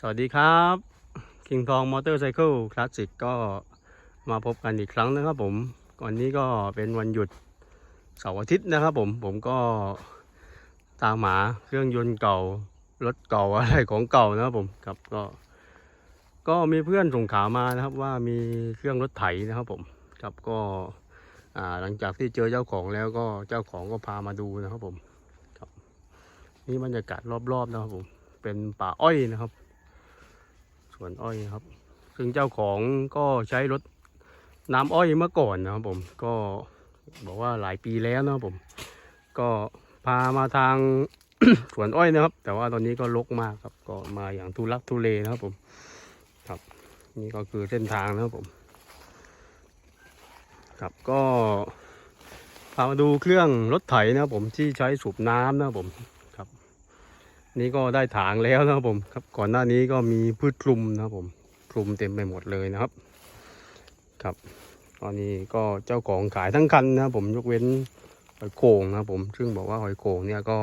สวัสดีครับคิงทองมอเตอร์ไซเคิลคลาสสิกก็มาพบกันอีกครั้งนะครับผมวันนี้ก็เป็นวันหยุดเสาร์อาทิตย์นะครับผมผมก็ตามหาเครื่องยนต์เก่ารถเก่าอะไรของเก่านะครับผมครับก็ ก็มีเพื่อนส่งข่าวมานะครับว่ามีเครื่องรถไถนะครับผมครับก็หลังจากที่เจอเจ้าของแล้วก็เจ้าของก็พามาดูนะครับผมครับนี่บรรยากาศรอบๆนะครับผมเป็นป่าอ้อยนะครับ สวนอ้อยครับ ซึ่งเจ้าของก็ใช้รถน้ำอ้อยเมื่อก่อนนะครับผมก็บอกว่าหลายปีแล้วนะครับผม ก็พามาทางสวนอ้อยนะครับ แต่ว่าตอนนี้ก็รกมากครับก็มาอย่างทุลักทุเลนะครับผมครับ นี่ก็คือเส้นทางนะครับผม ครับก็พามาดูเครื่องรถไถนะครับผมที่ใช้สูบน้ำนะครับผม นี่ก็ได้ถางแล้วนะครับผมครับ ก่อนหน้านี้ก็มีพืชคลุมนะครับผมคลุมเต็มไปหมดเลยนะครับ ครับ ตอนนี้ก็เจ้าของขายทั้งคันนะครับผมยกเว้นหอยโข่งนะครับผม ซึ่งบอกว่าหอยโข่งเนี่ยก็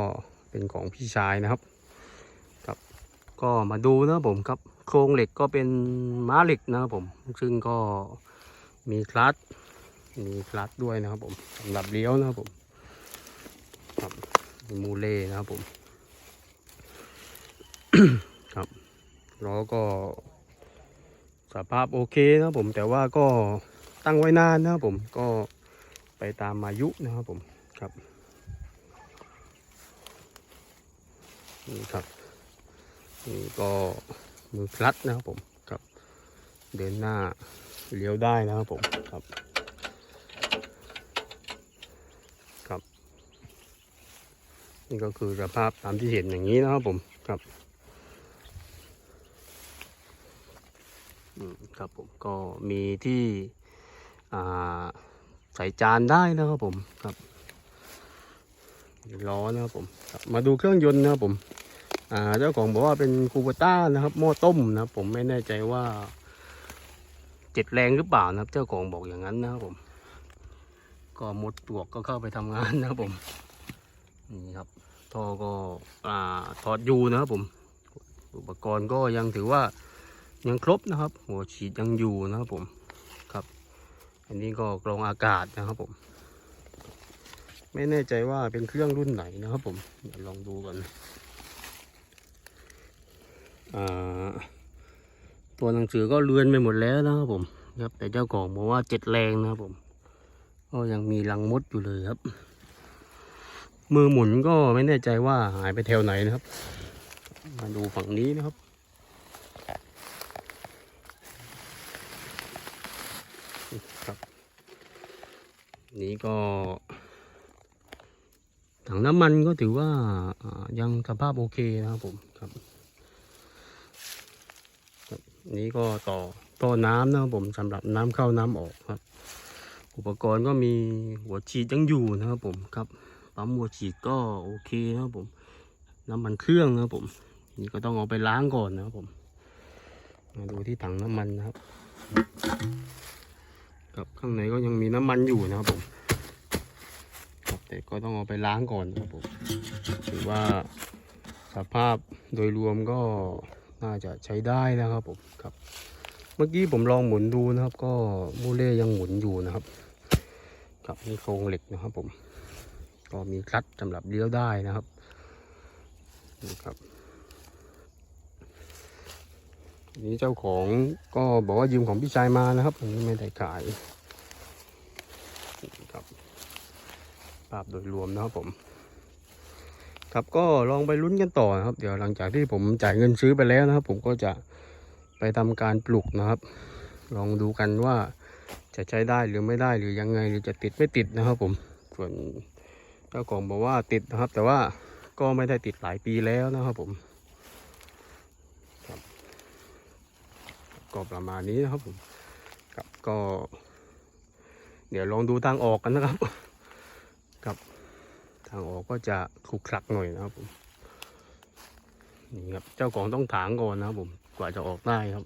เป็นของพี่ชายนะครับ ครับ ก็มาดูนะครับผมครับ โครงเหล็กก็เป็นม้าเหล็กนะครับผม ซึ่งก็มีคลัตมีคลัตด้วยนะครับผมสำหรับเลี้ยวนะครับผมครับมีมูเล่นะครับผม ครับล้อก็สภาพโอเคนะครับผมแต่ว่าก็ตั้งไว้นานนะครับผมก็ไปตามอายุนะครับผมครับนี่ครับนี่ก็มือคลัตช์นะครับผมครับ เดินหน้าเลี้ยวได้นะครับผมครับครับ นี่ก็คือสภาพตามที่เห็นอย่างนี้นะครับผมครับ อืม ครับผมก็มีที่ใส่จานได้นะครับผมครับล้อนะครับผมบมาดูเครื่องยนต์นะครับผมเจ้าของบอกว่าเป็นคูเปต้านะครับหม้อต้มนะครับผมไม่แน่ใจว่าเจ็ดแรงหรือเปล่านะครับ เจ้าของบอกอย่างนั้นนะครับผม ก็มดปลวกก็เข้าไปทำงานนะครับผมนี่ครับท่อก็อถอดอยู่นะครับผม อุปกรณ์ก็ยังถือว่า ยังครบนะครับ หัวฉีดยังอยู่นะครับผมครับ อันนี้ก็กรองอากาศนะครับผม ไม่แน่ใจว่าเป็นเครื่องรุ่นไหนนะครับผมเดี๋ยวลองดูกันอตัวหนังสือก็เลือนไปหมดแล้วนะครับผมครับแต่เจ้าของบอกว่าเจ็ดแรงนะครับผม ก็ยังมีรังมดอยู่เลยครับ มือหมุนก็ไม่แน่ใจว่าหายไปแถวไหนนะครับ มาดูฝั่งนี้นะครับ นี่ก็ถังน้ำมันก็ถือว่ายังสภาพโอเคนะครับผมครับ นี่ก็ต่อต่อน้ำนะครับผมสำหรับน้ำเข้าน้ำออกครับ อุปกรณ์ก็มีหัวฉีดยังอยู่นะครับผมครับปั๊มหัวฉีดก็โอเคนะครับผม น้ำมันเครื่องนะครับผม นี่ก็ต้องเอาไปล้างก่อนนะครับผมมาดูที่ถังน้ำมันนะครับ ครับข้างในก็ยังมีน้ำมันอยู่นะครับผมครับแต่ก็ต้องเอาไปล้างก่อนนะครับผมถือว่าสภาพโดยรวมก็น่าจะใช้ได้นะครับผมครับ เมื่อกี้ผมลองหมุนดูนะครับ ก็มูเล่ยังหมุนอยู่นะครับครับนี่โครงเหล็กนะครับผม ก็มีคลัตช์สำหรับเลี้ยวได้นะครับนี่ครับ นนี้เจ้าของก็บอกว่ายืมของพี่ชายมานะครับอันนี้ไม่ได้ขายครับภาพโดยรวมนะครับผม ครับก็ลองไปลุ้นกันต่อนะครับ เดี๋ยวหลังจากที่ผมจ่ายเงินซื้อไปแล้วนะครับ ผมก็จะไปทำการปลูกนะครับ ลองดูกันว่าจะใช้ได้หรือไม่ได้หรือยังไงหรือจะติดไม่ติดนะครับ ผมส่วนเจ้าของบอกว่าติดนะครับ แต่ว่าก็ไม่ได้ติดหลายปีแล้วนะครับผม ก็ประมาณนี้นะครับผมครับก็ เดี๋ยวลองดูทางออกกันนะครับครับทางออกก็จะขรุกขลักหน่อยนะครับผมนี่ครับเจ้าของต้องถางก่อนนะครับผมกว่าจะออกได้ครับ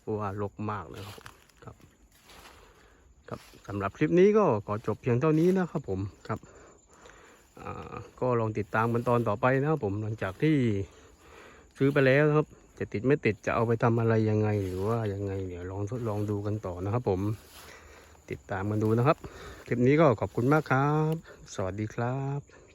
เพราะว่ารกมากเลยครับครับ ครับสำหรับคลิปนี้ก็ขอจบเพียงเท่านี้นะครับผมครับอ่าก็ลองติดตามกันตอนต่อไปนะครับผมหลังจากที่ ซื้อไปแล้วนะครับ จะติดไม่ติดจะเอาไปทำอะไรยังไงหรือว่ายังไงเดี๋ยวลองทดลองดูกันต่อนะครับ ผม ติดตามกันดูนะครับคลิปนี้ก็ขอบคุณมากครับ สวัสดีครับ